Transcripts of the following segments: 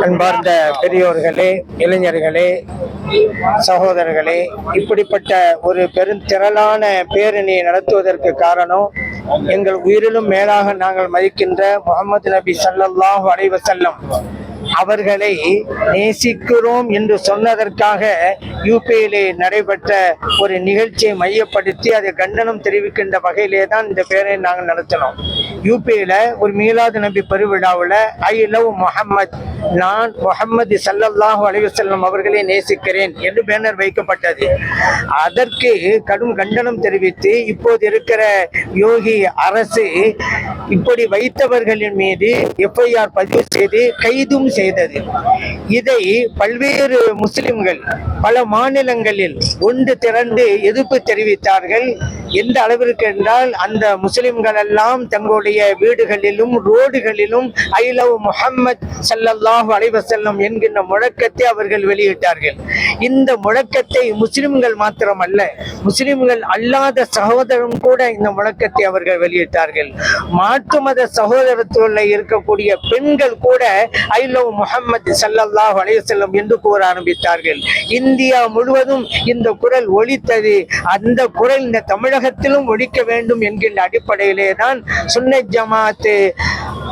அன்பார்ந்த பெரியோர்களே இளைஞர்களே சகோதரர்களே இப்படிப்பட்ட ஒரு பெருந்திரளான பேரணியை நடத்துவதற்கு காரணம் எங்கள் உயிரிலும் மேலாக நாங்கள் மதிக்கின்ற முகமது நபி ஸல்லல்லாஹு அலைவசல்லம் அவர்களை நேசிக்கிறோம் என்று சொன்னதற்காக யூபியிலே நடைபெற்ற ஒரு நிகழ்ச்சியை மையப்படுத்தி அதை கண்டனம் தெரிவிக்கின்ற வகையிலே தான் இந்த பேரை நாங்கள் நடத்தினோம். யூபியில ஒரு மீலாது நபி பெருவிழாவில் ஐ லவ் முஹம்மத் நான் முகம்மது ஸல்லல்லாஹு அலைஹி அவர்களை நேசிக்கிறேன் என்று பேனர் வைக்கப்பட்டது. அதற்கு கடும் கண்டனம் தெரிவித்து இப்போது இருக்கிற யோகி அரசு இப்படி வைத்தவர்களின் மீது எஃப்ஐஆர் பதிவு செய்து கைதும் செய்தது. இதை பல்வேறு முஸ்லிம்கள் பல மாநிலங்களில் ஒன்று திரண்டு எதிர்ப்பு தெரிவித்தார்கள். எந்த அளவிற்கு என்றால் அந்த முஸ்லிம்கள் எல்லாம் தங்களுடைய வீடுகளிலும் ரோடுகளிலும் ஐ லவ் முஹம்மத் சல்லல்லாஹு அலைவசல்லம் என்கின்ற முழக்கத்தை அவர்கள் வெளியிட்டார்கள். இந்த முழக்கத்தை முஸ்லிம்கள் மாத்திரம் அல்ல முஸ்லிம்கள் அல்லாத சகோதரம் கூட இந்த முழக்கத்தை அவர்கள் வெளியிட்டார்கள். மாற்று மத சகோதரத்துள்ள இருக்கக்கூடிய பெண்கள் கூட ஐ லவ் முஹம்மது சல்லல்லாஹு அலைவசல்லம் என்று கூற ஆரம்பித்தார்கள். இந்தியா முழுவதும் இந்த குரல் ஒலித்தது. அந்த குரல் இந்த தமிழக உலகத்திலும் ஒழிக்க வேண்டும் என்கின்ற அடிப்படையிலே தான் சுன்னை ஜமாத்து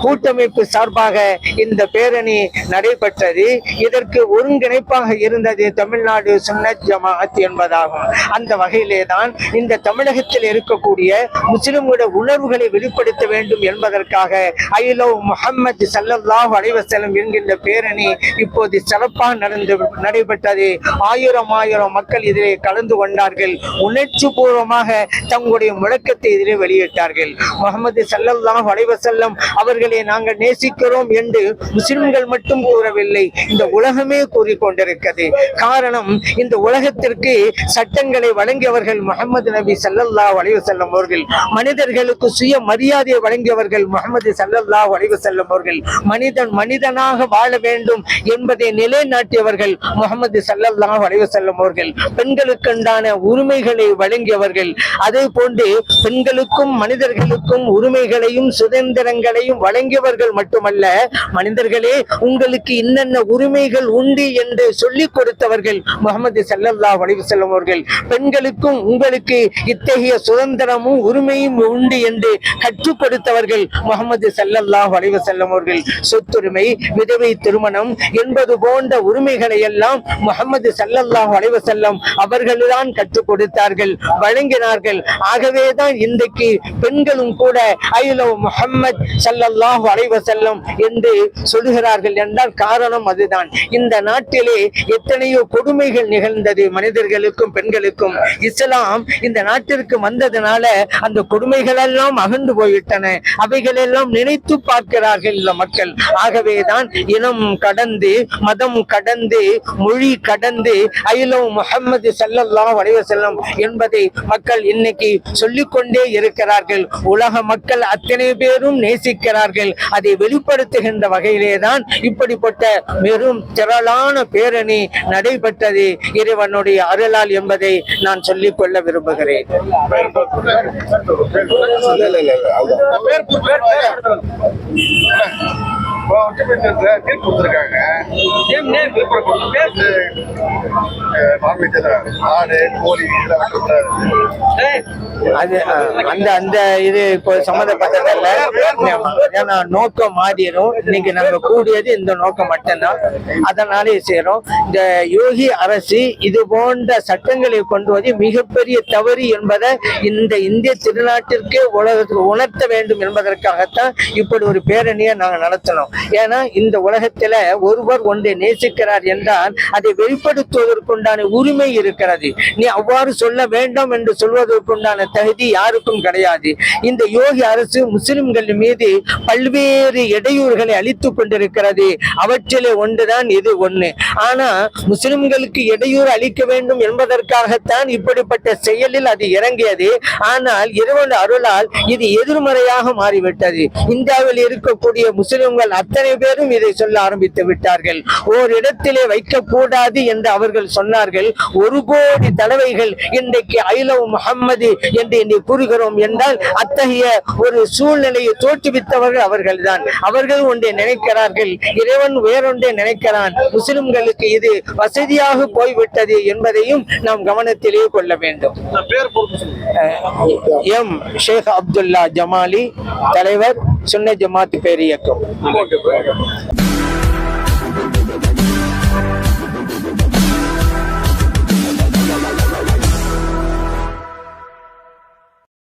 கூட்டமைப்பு சார்பாக இந்த பேரணி நடைபெற்றது. இதற்கு ஒருங்கிணைப்பாக இருந்தது தமிழ்நாடு சுன்னத் ஜமாத் என்பதாகும். அந்த வகையிலே தான் இந்த தமிழகத்தில் இருக்கக்கூடிய முஸ்லிம்களுடைய உணர்வுகளை வெளிப்படுத்த வேண்டும் என்பதற்காக ஐலோ முஹம்மது ஸல்லல்லாஹு அலைவசலம் என்கின்ற பேரணி இப்போது சிறப்பாக நடந்து நடைபெற்றது. ஆயிரம் ஆயிரம் மக்கள் இதிலே கலந்து கொண்டார்கள். உணர்ச்சி பூர்வமாக தங்களுடைய முழக்கத்தை இதிலே வெளியிட்டார்கள். முகமது ஸல்லல்லாஹு அலைவசல்லம் அவர்கள் அவர்களை நாங்கள் நேசிக்கிறோம் என்று முஸ்லிம்கள் மட்டும் கூறவில்லை. இந்த உலகமே கூறிக்கொண்டிருக்கிறது. காரணம் இந்த உலகத்திற்கு சட்டங்களை வழங்கியவர்கள் முகமது நபி சல்லல்லா வளைவு செல்லும் அவர்கள். மனிதர்களுக்கு சுய மரியாதையை வழங்கியவர்கள் முகமது சல்லல்லா வளைவு செல்லும் அவர்கள். மனிதன் மனிதனாக வாழ வேண்டும் என்பதை நிலைநாட்டியவர்கள் முகமது சல்லல்லா வளைவு செல்லும் அவர்கள். பெண்களுக்குண்டான உரிமைகளை வழங்கியவர்கள். அதே போன்று பெண்களுக்கும் மனிதர்களுக்கும் உரிமைகளையும் சுதந்திரங்களையும் வழங்க வழங்கியவர்கள் மட்டுமல்ல மனிதர்களே உங்களுக்கு இன்னென்ன உரிமைகள் உண்டு என்று சொல்லிக் கொடுத்தவர்கள் முகமது ஸல்லல்லாஹு வலிவு செல்லும் அவர்கள். பெண்களுக்கும் உங்களுக்கு இத்தகைய சுதந்திரமும் உரிமையும் உண்டு என்று கற்றுக் கொடுத்தவர்கள் முகமது ஸல்லல்லாஹு வலிவு செல்லும் அவர்கள். சொத்துரிமை விதவை திருமணம் என்பது போன்ற உரிமைகளை எல்லாம் முகமது ஸல்லல்லாஹு வலிவு வஸல்லம் அவர்கள்தான் கற்றுக் கொடுத்தார்கள் வழங்கினார்கள். ஆகவேதான் இன்றைக்கு பெண்களும் கூட ஐலோ முகமது முஹம்மத் ஸல்லல்லாஹு அலைவசல்லம் என்று சொல்கிறார்கள் என்றால் காரணம் அதுதான். இந்த நாட்டிலே எத்தனையோ கொடுமைகள் நிகழ்ந்தது மனிதர்களுக்கும் பெண்களுக்கும். இஸ்லாம் இந்த நாட்டிற்கு வந்ததுனால அந்த கொடுமைகள் எல்லாம் அகன்று போய்விட்டன. அவைகள் எல்லாம் நினைத்து பார்க்கிறார்கள் இந்த மக்கள். ஆகவேதான் இனம் கடந்து மதம் கடந்து மொழி கடந்து ஐலவ் முகமது சல்லல்லா அலைஹி என்பதை மக்கள் இன்னைக்கு சொல்லிக்கொண்டே இருக்கிறார்கள். உலக மக்கள் அத்தனை பேரும் நேசிக்கிறார்கள். அதை வெளிப்படுத்துகின்ற வகையிலே தான் இப்படிப்பட்ட வெறும் திரளான பேரணி நடைபெற்றது இறைவனுடைய அருளால் என்பதை நான் சொல்லிக் கொள்ள விரும்புகிறேன் ஆடு கோழி இதெல்லாம் வெட்டக்கூடாது அது அந்த அந்த இது இப்போ சம்மந்தப்பட்டதல்ல. ஏன்னா நோக்கம் மாறிடும். இன்னைக்கு நாங்க கூடியது இந்த நோக்கம் மட்டும்தான். அதனாலே செய்றோம் இந்த யோகி அரசு இது போன்ற சட்டங்களை கொண்டு வந்து மிகப்பெரிய தவறு என்பதை இந்த இந்திய திருநாட்டிற்கே உலகத்துக்கு உணர்த்த வேண்டும் என்பதற்காகத்தான் இப்படி ஒரு பேரணியை நாங்கள் நடத்தினோம் ஏன்னா இந்த உலகத்துல ஒருவர் ஒன்றை நேசிக்கிறார் என்றால் அதை வெளிப்படுத்துவதற்குண்டான உரிமை இருக்கிறது. நீ அவ்வாறு சொல்ல வேண்டாம் என்று சொல்வதற்குண்டான தகுதி யாருக்கும் கிடையாது. இந்த யோகி அரசு முஸ்லிம்கள் மீது பல்வேறு இடையூறுகளை அளித்துக் கொண்டிருக்கிறது. அவற்றிலே ஒன்றுதான் இது ஒண்ணு. ஆனா முஸ்லிம்களுக்கு இடையூறு அளிக்க வேண்டும் என்பதற்காகத்தான் இப்படிப்பட்ட செயலில் அது இறங்கியது. ஆனால் இறைவன் அருளால் இது எதிர்மறையாக மாறிவிட்டது. இந்தியாவில் இருக்கக்கூடிய முஸ்லிம்கள் அத்தனை பேரும் இதை சொல்ல ஆரம்பித்து விட்டார்கள். ஓரிடத்திலே வைக்கக்கூடாது என்று அவர்கள் சொன்னார்கள். ஒரு கோடி தலைவைகள் இன்றைக்கு ஐலவ் முகம்மது என்று என்னை கூறுகிறோம் என்றால் அத்தகைய ஒரு சூழ்நிலையை தோற்றுவித்தவர்கள் அவர்கள்தான். அவர்கள் ஒன்றை நினைக்கிறார்கள். இறைவன் வேறொன்றை நினைக்கிறான். முஸ்லிம்களுக்கு இது வசதியாக போய்விட்டது என்பதையும் நாம் கவனத்திலே கொள்ள வேண்டும். பேர் எம். ஷேக் அப்துல்லா ஜமாலி தலைவர் சுன்ன ஜமாத் பேரியக்கம். Que pega, mano.